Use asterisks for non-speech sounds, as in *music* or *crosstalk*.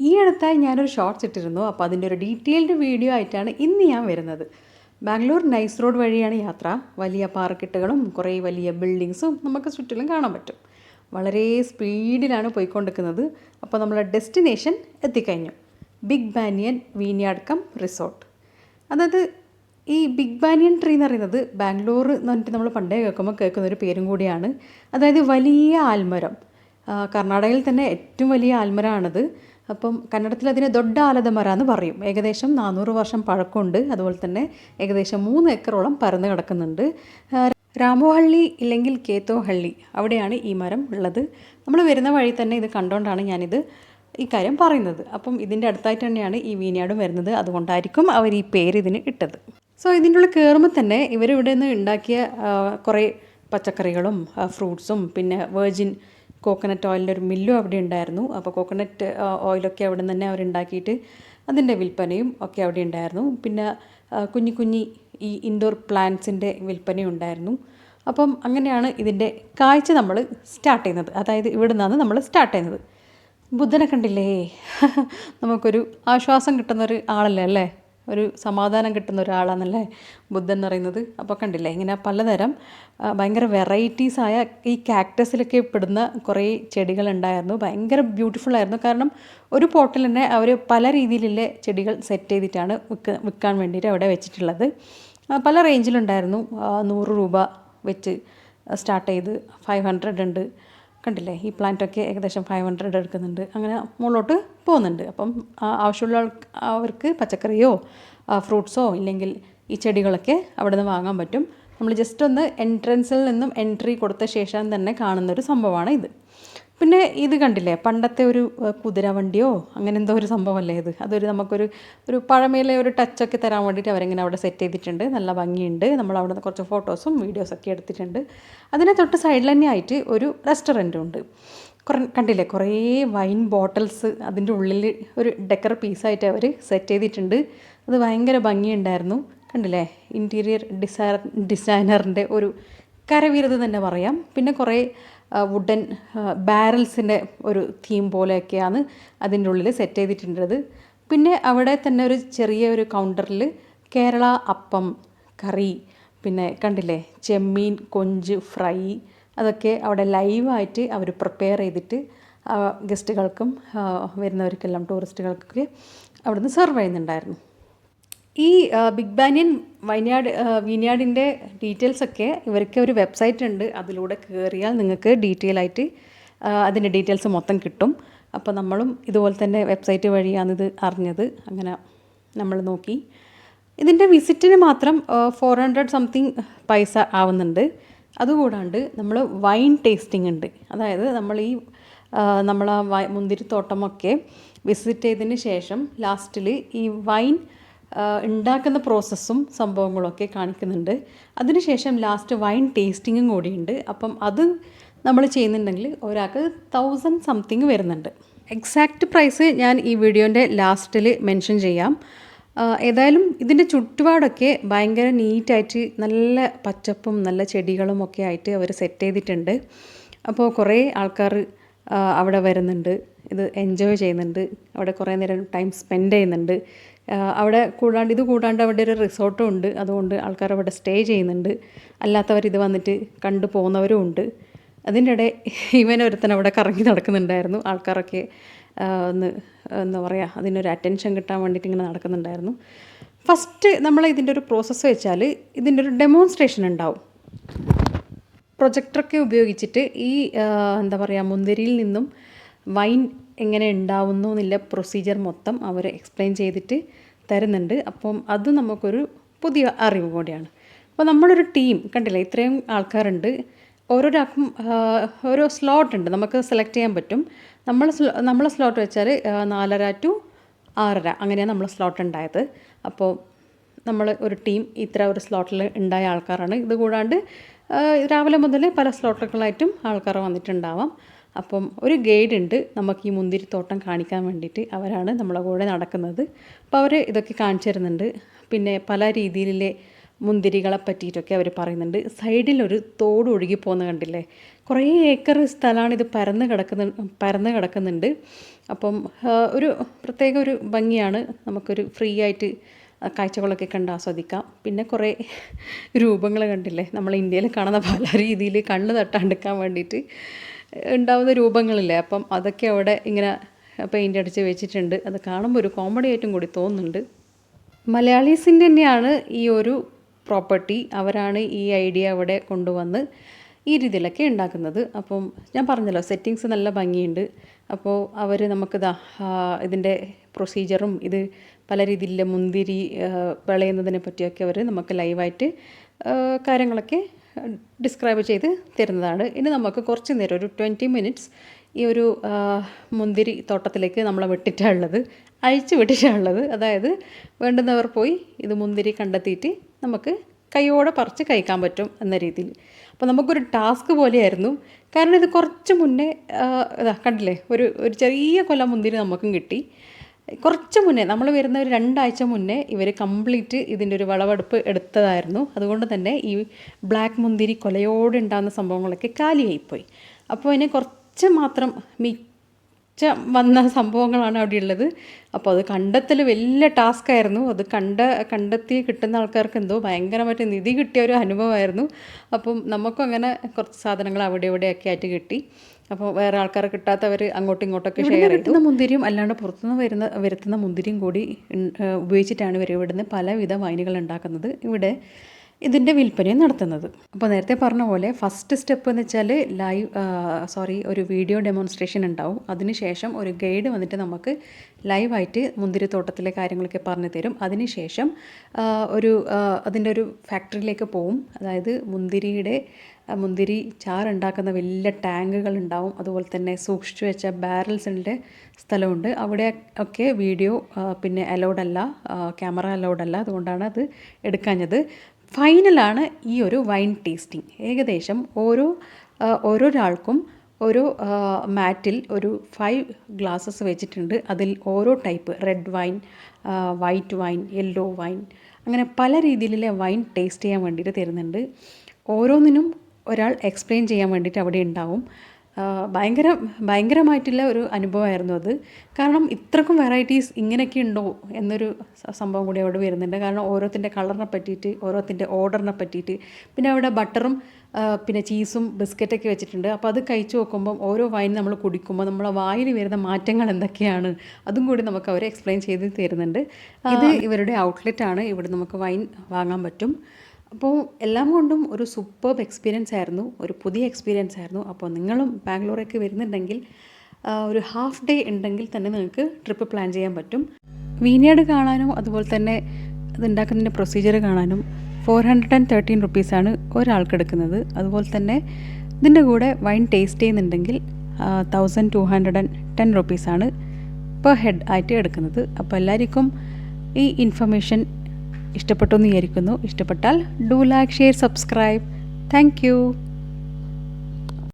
ഈ അടുത്തായി ഞാനൊരു ഷോർട്സ് ഇട്ടിരുന്നു. അപ്പോൾ അതിന്റെ ഒരു ഡീറ്റെയിൽഡ് വീഡിയോ ആയിട്ടാണ് ഇന്ന് ഞാൻ വരുന്നത്. ബാംഗ്ലൂർ നൈസ് റോഡ് വഴിയാണ് യാത്ര. വലിയ പാർക്കിട്ടുകളും കുറേ വലിയ ബിൽഡിങ്സും നമുക്ക് ചുറ്റിലും കാണാൻ പറ്റും. വളരെ സ്പീഡിലാണ് പോയിക്കൊണ്ടിരിക്കുന്നത്. അപ്പോൾ നമ്മളെ ഡെസ്റ്റിനേഷൻ എത്തിക്കഴിഞ്ഞു. ബിഗ് ബാനിയൻ വീനിയാടക്കം റിസോർട്ട് അതായത് ഈ ബിഗ് ബാനിയൻ ട്രീ എന്ന് പറയുന്നത് ബാംഗ്ലൂർ എന്ന് പറഞ്ഞിട്ട് നമ്മൾ പണ്ടേ കേൾക്കുമ്പോൾ കേൾക്കുന്ന ഒരു പേരും കൂടിയാണ്. അതായത് വലിയ ആൽമരം. കർണാടകയിൽ തന്നെ ഏറ്റവും വലിയ ആൽമരമാണത്. അപ്പം കന്നഡത്തിൽ അതിനെ ദൊഡ്ഡ ആലതമര എന്ന് പറയും. ഏകദേശം നാനൂറ് വർഷം പഴക്കമുണ്ട്. അതുപോലെ തന്നെ ഏകദേശം മൂന്ന് ഏക്കറോളം പരന്ന് കിടക്കുന്നുണ്ട്. രാമോഹള്ളി ഇല്ലെങ്കിൽ കേത്തോഹള്ളി അവിടെയാണ് ഈ മരം ഉള്ളത്. നമ്മൾ വരുന്ന വഴി തന്നെ ഇത് കണ്ടുകൊണ്ടാണ് ഞാനിത് ഈ കാര്യം പറയുന്നത്. അപ്പം ഇതിന്റെ അടുത്തായിട്ട് തന്നെയാണ് ഈ വീനിയാടും വരുന്നത്. അതുകൊണ്ടായിരിക്കും അവർ ഈ പേര് ഇതിന് ഇട്ടത്. സോ ഇതിന്റെ ഉള്ളിൽ കയറുമ്പോൾ തന്നെ ഇവരിവിടെ നിന്ന് ഉണ്ടാക്കിയ കുറേ പച്ചക്കറികളും ഫ്രൂട്ട്സും പിന്നെ വേർജിൻ കോക്കനട്ട് ഓയിലിന്റെ ഒരു മില്ലും അവിടെ ഉണ്ടായിരുന്നു. അപ്പോൾ കോക്കനട്ട് ഓയിലൊക്കെ അവിടെ നിന്ന് തന്നെ അവരുണ്ടാക്കിയിട്ട് അതിന്റെ വിൽപ്പനയും ഒക്കെ അവിടെ ഉണ്ടായിരുന്നു. പിന്നെ കുഞ്ഞു കുഞ്ഞി ഈ ഇൻഡോർ പ്ലാന്റ്സിന്റെ വിൽപ്പനയും ഉണ്ടായിരുന്നു. അപ്പം അങ്ങനെയാണ് ഇതിന്റെ കാഴ്ച നമ്മൾ സ്റ്റാർട്ട് ചെയ്യുന്നത്. അതായത് ഇവിടെ നിന്നാണ് നമ്മൾ സ്റ്റാർട്ട് ചെയ്യുന്നത്. ബുദ്ധനെ കണ്ടില്ലേ? *laughs* നമുക്കൊരു ആശ്വാസം കിട്ടുന്നൊരു ആളല്ലേ അല്ലേ? ഒരു സമാധാനം കിട്ടുന്ന ഒരാളാണല്ലേ ബുദ്ധൻ എന്ന് പറയുന്നത്. അപ്പോൾ കണ്ടില്ലേ ഇങ്ങനെ പലതരം ഭയങ്കര വെറൈറ്റീസ് ആയ ഈ കാക്ടസിലൊക്കെ പെടുന്ന കുറേ ചെടികൾ ഉണ്ടായിരുന്നു ഭയങ്കര ബ്യൂട്ടിഫുൾ ആയിരുന്നു. കാരണം ഒരു പോട്ടിൽ തന്നെ അവർ പല രീതിയിലുള്ള ചെടികൾ സെറ്റ് ചെയ്തിട്ടാണ് വിൽക്ക വിൽക്കാൻ വേണ്ടിയിട്ട് അവിടെ വെച്ചിട്ടുള്ളത്. പല റേഞ്ചിലുണ്ടായിരുന്നു നൂറ് രൂപ വെച്ച് സ്റ്റാർട്ട് ചെയ്ത് ഫൈവ് ഹൺഡ്രഡ് ഉണ്ട്. കണ്ടില്ലേ? ഈ പ്ലാന്റൊക്കെ ഏകദേശം ഫൈവ് ഹൺഡ്രഡ് എടുക്കുന്നുണ്ട്. അങ്ങനെ മുകളിലോട്ട് പോകുന്നുണ്ട്. അപ്പം ആവശ്യമുള്ള അവർക്ക് പച്ചക്കറിയോ ഫ്രൂട്ട്സോ ഇല്ലെങ്കിൽ ഈ ചെടികളൊക്കെ അവിടെ നിന്ന് വാങ്ങാൻ പറ്റും. നമ്മൾ ജസ്റ്റ് ഒന്ന് എൻട്രൻസിൽ നിന്നും എൻട്രി കൊടുത്ത ശേഷം തന്നെ കാണുന്നൊരു സംഭവമാണ് ഇത് പിന്നെ ഇത് കണ്ടില്ലേ? പണ്ടത്തെ ഒരു കുതിരവണ്ടിയോ അങ്ങനെ എന്തോ ഒരു സംഭവമല്ലേ ഇത്? അതൊരു നമുക്കൊരു ഒരു പഴമയിലെ ഒരു ടച്ചൊക്കെ തരാൻ വേണ്ടിയിട്ട് അവരിങ്ങനെ അവിടെ സെറ്റ് ചെയ്തിട്ടുണ്ട്. നല്ല ഭംഗിയുണ്ട്. നമ്മൾ അവിടെ കുറച്ച് ഫോട്ടോസും വീഡിയോസൊക്കെ എടുത്തിട്ടുണ്ട്. അതിനെ തൊട്ട് സൈഡിൽ തന്നെ ആയിട്ട് ഒരു റെസ്റ്റോറന്റും ഉണ്ട്. കുറേ കണ്ടില്ലേ? കുറേ വൈൻ ബോട്ടിൽസ് അതിന്റെ ഉള്ളിൽ ഒരു ഡെക്കർ പീസായിട്ട് അവർ സെറ്റ് ചെയ്തിട്ടുണ്ട്. അത് ഭയങ്കര ഭംഗിയുണ്ടായിരുന്നു. കണ്ടില്ലേ? ഇന്റീരിയർ ഡിസൈ ഡിസൈനറിന്റെ ഒരു കരവീരത തന്നെ പറയാം. പിന്നെ കുറേ വുഡൻ ബാരൽസിന്റെ ഒരു തീം പോലെയൊക്കെയാണ് അതിന്റെ ഉള്ളിൽ സെറ്റ് ചെയ്തിട്ടുള്ളത്. പിന്നെ അവിടെ തന്നെ ഒരു ചെറിയ ഒരു കൗണ്ടറിൽ കേരള അപ്പം കറി പിന്നെ കണ്ടില്ലേ ചെമ്മീൻ കൊഞ്ച് ഫ്രൈ അതൊക്കെ അവിടെ ലൈവായിട്ട് അവർ പ്രിപ്പയർ ചെയ്തിട്ട് ഗസ്റ്റുകൾക്കും വരുന്നവർക്കെല്ലാം ടൂറിസ്റ്റുകൾക്കൊക്കെ അവിടുന്ന് സെർവ് ചെയ്യുന്നുണ്ടായിരുന്നു. ഈ ബിഗ് ബാനിയൻ വൈനാട് വീനാടിന്റെ ഡീറ്റെയിൽസൊക്കെ ഇവർക്ക് ഒരു വെബ്സൈറ്റ് ഉണ്ട്. അതിലൂടെ കയറിയാൽ നിങ്ങൾക്ക് ഡീറ്റെയിൽ ആയിട്ട് അതിന്റെ ഡീറ്റെയിൽസ് മൊത്തം കിട്ടും. അപ്പോൾ നമ്മളും ഇതുപോലെ തന്നെ വെബ്സൈറ്റ് വഴിയാണിത് അറിഞ്ഞത്. അങ്ങനെ നമ്മൾ നോക്കി. ഇതിന്റെ വിസിറ്റിന് മാത്രം ഫോർ ഹൺഡ്രഡ് സംതിങ് പൈസ ആവുന്നുണ്ട്. അതുകൂടാണ്ട് നമ്മൾ വൈൻ ടേസ്റ്റിംഗ് ഉണ്ട്. അതായത് നമ്മൾ ഈ നമ്മൾ ആ മുന്തിരിത്തോട്ടമൊക്കെ വിസിറ്റ് ചെയ്തതിന് ശേഷം ലാസ്റ്റിൽ ഈ വൈൻ ഉണ്ടാക്കുന്ന പ്രോസസ്സും സംഭവങ്ങളൊക്കെ കാണിക്കുന്നുണ്ട്. അതിനുശേഷം ലാസ്റ്റ് വൈൻ ടേസ്റ്റിങ്ങും കൂടിയുണ്ട്. അപ്പം അത് നമ്മൾ ചെയ്യുന്നുണ്ടെങ്കിൽ ഒരാൾക്ക് തൗസൻഡ് സംതിങ് വരുന്നുണ്ട്. എക്സാക്റ്റ് പ്രൈസ് ഞാൻ ഈ വീഡിയോന്റെ ലാസ്റ്റിൽ മെൻഷൻ ചെയ്യാം. ഏതായാലും ഇതിന്റെ ചുറ്റുപാടൊക്കെ ഭയങ്കര നീറ്റായിട്ട് നല്ല പച്ചപ്പും നല്ല ചെടികളും ഒക്കെ ആയിട്ട് അവർ സെറ്റ് ചെയ്തിട്ടുണ്ട്. അപ്പോൾ കുറേ ആൾക്കാർ അവിടെ വരുന്നുണ്ട്. ഇത് എൻജോയ് ചെയ്യുന്നുണ്ട്. അവിടെ കുറേ നേരം ടൈം സ്പെൻഡ് ചെയ്യുന്നുണ്ട്. അവിടെ കൂടാണ്ട് ഇത് കൂടാണ്ട് അവിടെ ഒരു റിസോർട്ടും ഉണ്ട്. അതുകൊണ്ട് ആൾക്കാർ അവിടെ സ്റ്റേ ചെയ്യുന്നുണ്ട്. അല്ലാത്തവർ ഇത് വന്നിട്ട് കണ്ടു പോകുന്നവരും ഉണ്ട്. അതിന്റെ ഇടെ ഇവൻ ഒരുത്തൻ അവിടെ കറങ്ങി നടക്കുന്നുണ്ടായിരുന്നു. ആൾക്കാരൊക്കെ ഒന്ന് എന്താ പറയുക അതിനൊരു അറ്റൻഷൻ കിട്ടാൻ വേണ്ടിയിട്ട് ഇങ്ങനെ നടക്കുന്നുണ്ടായിരുന്നു. ഫസ്റ്റ് നമ്മൾ ഇതിന്റെ ഒരു പ്രോസസ്സ് വെച്ചാൽ ഇതിന്റെ ഒരു ഡെമോൺസ്ട്രേഷൻ ഉണ്ടാവും. പ്രൊജക്ടറൊക്കെ ഉപയോഗിച്ചിട്ട് ഈ എന്താ പറയുക മുന്തിരിയിൽ നിന്നും വൈൻ എങ്ങനെ ഉണ്ടാവുന്നു എന്നുള്ള പ്രൊസീജിയർ മൊത്തം അവർ എക്സ്പ്ലെയിൻ ചെയ്തിട്ട് തരുന്നുണ്ട്. അപ്പം അത് നമുക്കൊരു പുതിയ അറിവ് കൂടിയാണ്. അപ്പോൾ നമ്മളൊരു ടീം കണ്ടില്ലേ? ഇത്രയും ആൾക്കാരുണ്ട്. ഓരോരാൾക്കും ഓരോ സ്ലോട്ട് ഉണ്ട്. നമുക്ക് സെലക്ട് ചെയ്യാൻ പറ്റും. നമ്മൾ നമ്മളെ സ്ലോട്ട് വെച്ചാൽ നാലര ടു ആറര അങ്ങനെയാണ് നമ്മൾ സ്ലോട്ട് ഉണ്ടായത്. അപ്പോൾ നമ്മൾ ഒരു ടീം ഇത്ര ഒരു സ്ലോട്ടിൽ ഉണ്ടായ ആൾക്കാരാണ്. ഇത് കൂടാണ്ട് രാവിലെ മുതൽ പല സ്ലോട്ടുകളായിട്ടും ആൾക്കാർ വന്നിട്ടുണ്ടാവാം. അപ്പം ഒരു ഗൈഡ് ഉണ്ട് നമുക്ക് ഈ മുന്തിരിത്തോട്ടം കാണിക്കാൻ വേണ്ടിയിട്ട് അവരാണ് നമ്മളെ കൂടെ നടക്കുന്നത്. അപ്പോൾ അവർ ഇതൊക്കെ കാണിച്ചു തരുന്നുണ്ട്. പിന്നെ പല രീതിയിലെ മുന്തിരികളെ പറ്റിയിട്ടൊക്കെ അവർ പറയുന്നുണ്ട്. സൈഡിലൊരു തോട് ഒഴുകി പോകുന്ന കണ്ടില്ലേ? കുറേ ഏക്കർ സ്ഥലമാണ് ഇത് പരന്ന് കിടക്കുന്ന പരന്ന് കിടക്കുന്നുണ്ട്. അപ്പം ഒരു പ്രത്യേക ഒരു ഭംഗിയാണ് നമുക്കൊരു ഫ്രീ ആയിട്ട് കാഴ്ചകളൊക്കെ കണ്ട് ആസ്വദിക്കാം. പിന്നെ കുറേ രൂപങ്ങൾ കണ്ടില്ലേ? നമ്മൾ ഇന്ത്യയിൽ കാണുന്ന പല രീതിയിൽ കണ്ണ് തട്ടാണ്ടിക്കാൻ വേണ്ടിയിട്ട്. ഉണ്ടാവുന്ന രൂപങ്ങളില്ലേ? അപ്പം അതൊക്കെ അവിടെ ഇങ്ങനെ പെയിന്റ് അടിച്ച് വെച്ചിട്ടുണ്ട്. അത് കാണുമ്പോൾ ഒരു കോമഡി ആയിട്ടും കൂടി തോന്നുന്നുണ്ട്. മലയാളീസിന്റെ തന്നെയാണ് ഈ ഒരു പ്രോപ്പർട്ടി അവരാണ് ഈ ഐഡിയ അവിടെ കൊണ്ടുവന്ന് ഈ രീതിയിലൊക്കെ ഉണ്ടാക്കുന്നത്. അപ്പം ഞാൻ പറഞ്ഞല്ലോ സെറ്റിങ്സ് നല്ല ഭംഗിയുണ്ട്. അപ്പോൾ അവർ നമുക്ക് ഇതിന്റെ പ്രൊസീജിയറും ഇത് പല രീതിയിലുള്ള മുന്തിരി വിളയുന്നതിനെ പറ്റിയൊക്കെ അവർ നമുക്ക് ലൈവായിട്ട് കാര്യങ്ങളൊക്കെ ഡിസ്ക്രൈബ് ചെയ്ത് തരുന്നതാണ്. ഇനി നമുക്ക് കുറച്ച് നേരം ഒരു ട്വന്റി മിനിറ്റ്സ് ഈ ഒരു മുന്തിരി തോട്ടത്തിലേക്ക് നമ്മളെ വിട്ടിട്ടാണുള്ളത് അഴിച്ചു വിട്ടിട്ടാണുള്ളത് അതായത് വേണ്ടുന്നവർ പോയി ഇത് മുന്തിരി കണ്ടെത്തിയിട്ട് നമുക്ക് കൈയോടെ പറിച്ച് കഴിക്കാൻ പറ്റും എന്ന രീതിയിൽ. അപ്പോൾ നമുക്കൊരു ടാസ്ക് പോലെയായിരുന്നു. കാരണം ഇത് കുറച്ച് മുന്നേ കണ്ടില്ലേ? ഒരു ഒരു ചെറിയ കൊല മുന്തിരി നമുക്കും കിട്ടി. കുറച്ച് മുന്നേ നമ്മൾ വരുന്ന ഒരു രണ്ടാഴ്ച മുന്നേ ഇവർ കംപ്ലീറ്റ് ഇതിന്റെ ഒരു വിളവെടുപ്പ് എടുത്തതായിരുന്നു. അതുകൊണ്ട് തന്നെ ഈ ബ്ലാക്ക് മുന്തിരി കൊലയോടെ ഉണ്ടാകുന്ന സംഭവങ്ങളൊക്കെ കാലിയായിപ്പോയി. അപ്പോൾ അതിനെ കുറച്ച് മാത്രം മിച്ച വന്ന സംഭവങ്ങളാണ് അവിടെ ഉള്ളത്. അപ്പോൾ അത് കണ്ടെത്തൽ വലിയ ടാസ്ക് ആയിരുന്നു. അത് കണ്ട കണ്ടെത്തി കിട്ടുന്ന ആൾക്കാർക്ക് എന്തോ ഭയങ്കരമായിട്ട് നിധി കിട്ടിയ ഒരു അനുഭവമായിരുന്നു. അപ്പം നമുക്കും അങ്ങനെ കുറച്ച് സാധനങ്ങൾ അവിടെ ഇവിടെയൊക്കെ ആയിട്ട് കിട്ടി. അപ്പോൾ വേറെ ആൾക്കാർ കിട്ടാത്തവർ അങ്ങോട്ടും ഇങ്ങോട്ടൊക്കെ ഷെയർ കിട്ടുന്ന മുന്തിരിയും അല്ലാണ്ട് പുറത്തുനിന്ന് വരുന്ന വരുത്തുന്ന മുന്തിരിയും കൂടി ഉപയോഗിച്ചിട്ടാണ് ഇവർ ഇവിടുന്ന് പലവിധ വൈനുകൾ ഉണ്ടാക്കുന്നത്. ഇവിടെ ഇതിന്റെ വിൽപ്പനയും നടത്തുന്നത്. അപ്പോൾ നേരത്തെ പറഞ്ഞ പോലെ ഫസ്റ്റ് സ്റ്റെപ്പ് എന്ന് വെച്ചാൽ ലൈവ് സോറി ഒരു വീഡിയോ ഡെമോൺസ്ട്രേഷൻ ഉണ്ടാവും. അതിനുശേഷം ഒരു ഗൈഡ് വന്നിട്ട് നമുക്ക് ലൈവായിട്ട് മുന്തിരിത്തോട്ടത്തിലെ കാര്യങ്ങളൊക്കെ പറഞ്ഞു തരും. അതിനുശേഷം ഒരു അതിന്റെ ഒരു ഫാക്ടറിയിലേക്ക് പോവും. അതായത് മുന്തിരിയുടെ മുന്തിരി ചാറുണ്ടാക്കുന്ന വലിയ ടാങ്കുകൾ ഉണ്ടാവും. അതുപോലെ തന്നെ സൂക്ഷിച്ചു വെച്ച ബാരൽസിന്റെ സ്ഥലമുണ്ട്. അവിടെ ഒക്കെ വീഡിയോ പിന്നെ അലൗഡ് അല്ല ക്യാമറ അലൗഡ് അല്ല. അതുകൊണ്ടാണ് അത് എടുക്കാഞ്ഞത്. ഫൈനലാണ് ഈ ഒരു വൈൻ ടേസ്റ്റിംഗ്. ഏകദേശം ഓരോ ഓരോരാൾക്കും ഒരു മാറ്റിൽ ഒരു ഫൈവ് ഗ്ലാസസ് വെച്ചിട്ടുണ്ട്. അതിൽ ഓരോ type red wine white wine yellow wine അങ്ങനെ പല രീതിയിലുള്ള വൈൻ ടേസ്റ്റ് ചെയ്യാൻ വേണ്ടിയിട്ട് തരുന്നുണ്ട്. ഓരോന്നിനും ഒരാൾ എക്സ്പ്ലെയിൻ ചെയ്യാൻ വേണ്ടിയിട്ട് അവിടെ ഉണ്ടാവും. ഭയങ്കര ഭയങ്കരമായിട്ടുള്ള ഒരു അനുഭവമായിരുന്നു അത്. കാരണം ഇത്രക്കും വെറൈറ്റീസ് ഇങ്ങനെയൊക്കെ ഉണ്ടോ എന്നൊരു സംഭവം കൂടി അവിടെ വരുന്നുണ്ട്. കാരണം ഓരോത്തിന്റെ കളറിനെ പറ്റിയിട്ട് ഓരോത്തിന്റെ ഓർഡറിനെ പറ്റിയിട്ട്. പിന്നെ അവിടെ ബട്ടറും പിന്നെ ചീസും ബിസ്ക്കറ്റൊക്കെ വെച്ചിട്ടുണ്ട്. അപ്പോൾ അത് കഴിച്ചു നോക്കുമ്പം ഓരോ വൈൻ നമ്മൾ കുടിക്കുമ്പോൾ നമ്മളെ വായിൽ വരുന്ന മാറ്റങ്ങൾ എന്തൊക്കെയാണ്? അതും കൂടി നമുക്ക് അവർ എക്സ്പ്ലെയിൻ ചെയ്ത് തരുന്നുണ്ട്. ഇത് ഇവരുടെ ഔട്ട്ലെറ്റ് ആണ്. ഇവിടെ നമുക്ക് വൈൻ വാങ്ങാൻ പറ്റും. അപ്പോൾ എല്ലാം കൊണ്ടും ഒരു സൂപ്പർബ് എക്സ്പീരിയൻസ് ആയിരുന്നു. ഒരു പുതിയ എക്സ്പീരിയൻസ് ആയിരുന്നു. അപ്പോൾ നിങ്ങളും ബാംഗ്ലൂരേക്ക് വരുന്നുണ്ടെങ്കിൽ ഒരു ഹാഫ് ഡേ ഉണ്ടെങ്കിൽ തന്നെ നിങ്ങൾക്ക് ട്രിപ്പ് പ്ലാൻ ചെയ്യാൻ പറ്റും. വീനിയാട് കാണാനും അതുപോലെ തന്നെ അതുണ്ടാക്കുന്നതിന്റെ പ്രൊസീജിയർ കാണാനും ഫോർ ഹൺഡ്രഡ് ആൻഡ് തേർട്ടീൻ റുപ്പീസാണ് ഒരാൾക്ക് എടുക്കുന്നത്. അതുപോലെ തന്നെ ഇതിന്റെ കൂടെ വൈൻ ടേസ്റ്റ് ചെയ്യുന്നുണ്ടെങ്കിൽ thousand two hundred and ten റുപ്പീസാണ് പെർ ഹെഡ് ആയിട്ട് എടുക്കുന്നത്. അപ്പോൾ എല്ലാവർക്കും ഈ ഇൻഫർമേഷൻ ഇഷ്ടപ്പെട്ടു എന്ന് വിചാരിക്കുന്നു. ഇഷ്ടപ്പെട്ടാൽ do like share subscribe thank